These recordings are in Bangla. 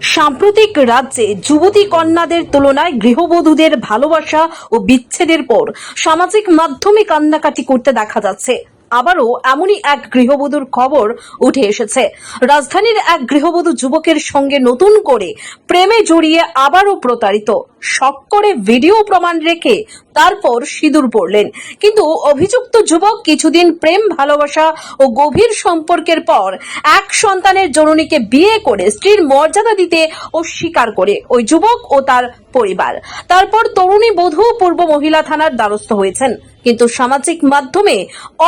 সাম্প্রতিক রাজ্যে যুবতী কন্যাদের তুলনায় গৃহবধূদের ভালোবাসা ও বিচ্ছেদের পর সামাজিক মাধ্যমে কান্নাকাটি করতে দেখা যাচ্ছে। আবারও এমনই এক গৃহবধূর খবর উঠে এসেছে। রাজধানীর এক গৃহবধূ যুবকের সঙ্গে নতুন করে প্রেমে জড়িয়ে আবারও প্রতারিত। শখ করে ভিডিও প্রমাণ রেখে তারপর সিঁদুর পড়লেন। কিন্তু অভিযুক্ত যুবক কিছুদিন প্রেম, ভালোবাসা ও গভীর সম্পর্কের পর এক সন্তানের জননীকে বিয়ে করে স্ত্রীর মর্যাদা দিতে অস্বীকার করে ওই যুবক ও তার পরিবার। তারপর তরুণী বধূ পূর্ব মহিলা থানার দ্বারস্থ হয়েছেন। কিন্তু সামাজিক মাধ্যমে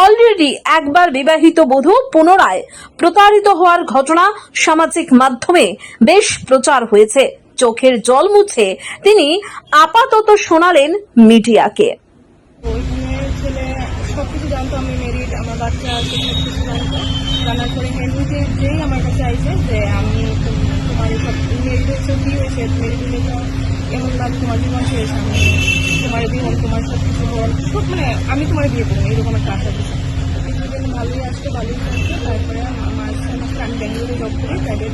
অলরেডি একবার বিবাহিত বধূ পুনরায় প্রতারিত হওয়ার ঘটনা সামাজিক মাধ্যমে বেশ প্রচার হয়েছে। চোখের জল মুছে তিনি আপাতত শোনালেন মিডিয়াকে। আমি মেরিট আমার বাচ্চা আছে জানতো। জানার যেই আমার যে আমি তোম- তোমার সব হয়েছে এমন তোমার শেষ, আমি তোমার বিয়ে তোমার সব মানে আমি তোমার বিয়ে করব এরকম একটা আশা দিচ্ছি ভালোই আসতো, ভালোই থাকতো, তারপরে আমার আমি ব্যাঙ্গালোরে জব করি প্রাইভেট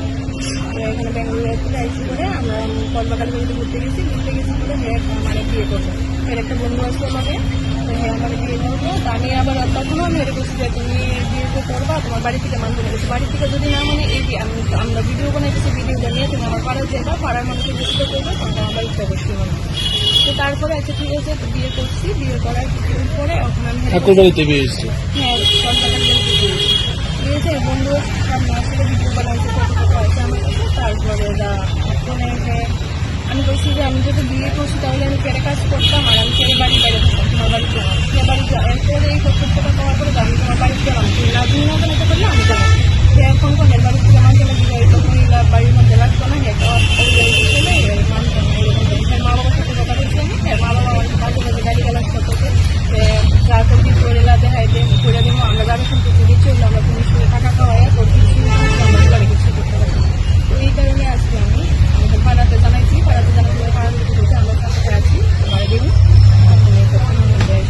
এখানে ব্যাঙ্গালোর থেকে আইসি করে আমরা কলবাগাল বলতে ঘুরতে গেছি ঘুরতে গেছি করে হ্যাঁ মানে বিয়ে করব এর একটা বন্ধু আসলো আমাকে হ্যাঁ আমার বিয়ে করব তো আমি আবার তখনও আমি এটা বলছি যে তুমি বিয়ে তো করবা তোমার বাড়ি থেকে মানতে গেছি বাড়ি থেকে যদি না মানে এই আমি আমরা ভিডিও বানাইতেছি ভিডিওটা নিয়ে তুমি আমার পাড়ায় যাবা পাড়ার মানুষকে বুঝতে করবে তখন আমার বাড়িতে অবশ্যই মানে তো তারপরে আচ্ছা ঠিক আছে বিয়ে করছি বিয়ে করার পরে এখন আমি ঠাকুর বাড়িতে বিয়ে হ্যাঁ আমি যদি বিয়ে করছি তাহলে আমি কেড়ে কাজ করতাম আর আমি কেড়ে বাড়ি বাইরে থাকতাম তোমার বাড়িতে না তোমার বাড়িতে এরপরে এই কর্তব্যটা করার পরে আমি তোমার বাড়িতে গেলাম তুমি না তুমি না বানাতে পারলে আমি যাব সে এখন কোন এর বাড়ি থেকে আমার জন্য বিবাহিত মহিলা বাড়ির মধ্যে লাগতো না এটা ওই বাড়িতে ছেলে মানতো না এরকম করে। এর মা বাবার সাথে কথা বলছি আমি এর মা বাবা আমাকে মাঝে মাঝে গাড়ি গালাজ করতেছে যা করবি করে লাদে হাইতে করে দিব আমরা যারা শুনতে চুরি চললে আমরা পুলিশ করে টাকা খাওয়াই তোর কিছু আমরা বাড়ি কিছু করতে পারি তো এই কারণে আজকে আমি আমাদের পাড়াতে জানাইছি পাড়াতে জানাই পরে পাড়াতে বলছে আমরা সাথে আছি আমার দেবী আপনি তখন আমাদের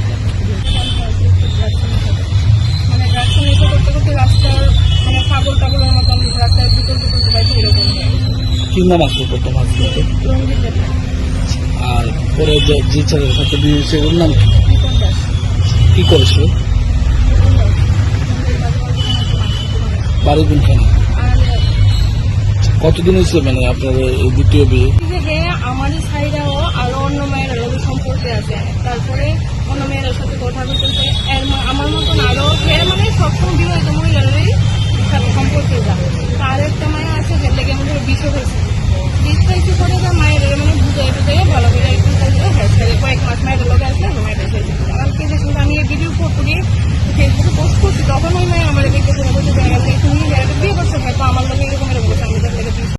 মানে রাস্তা নেশা করতে করতে রাস্তার মানে পাগল টাগলের মতন রাস্তায় বিকল বিকল যাইছে এরকম নাম আসলো প্রথম আসলো আর পরে যে ছেলের সাথে বিয়ে হয়েছে, ওর নাম কি? বিকল দাস কি করেছিল বাড়ি কোনখানে কতদিন হয়েছিল মানে আপনার দ্বিতীয় বিয়ে? আমারই সাইডাও আরও অন্য মেয়েরা রবি সম্পর্কে আছে। তারপরে অন্য মেয়েদের সাথে কথা বলতে আমার মতন আরও মানে সবসময় বিবাহিত মহিলারাই কখনোই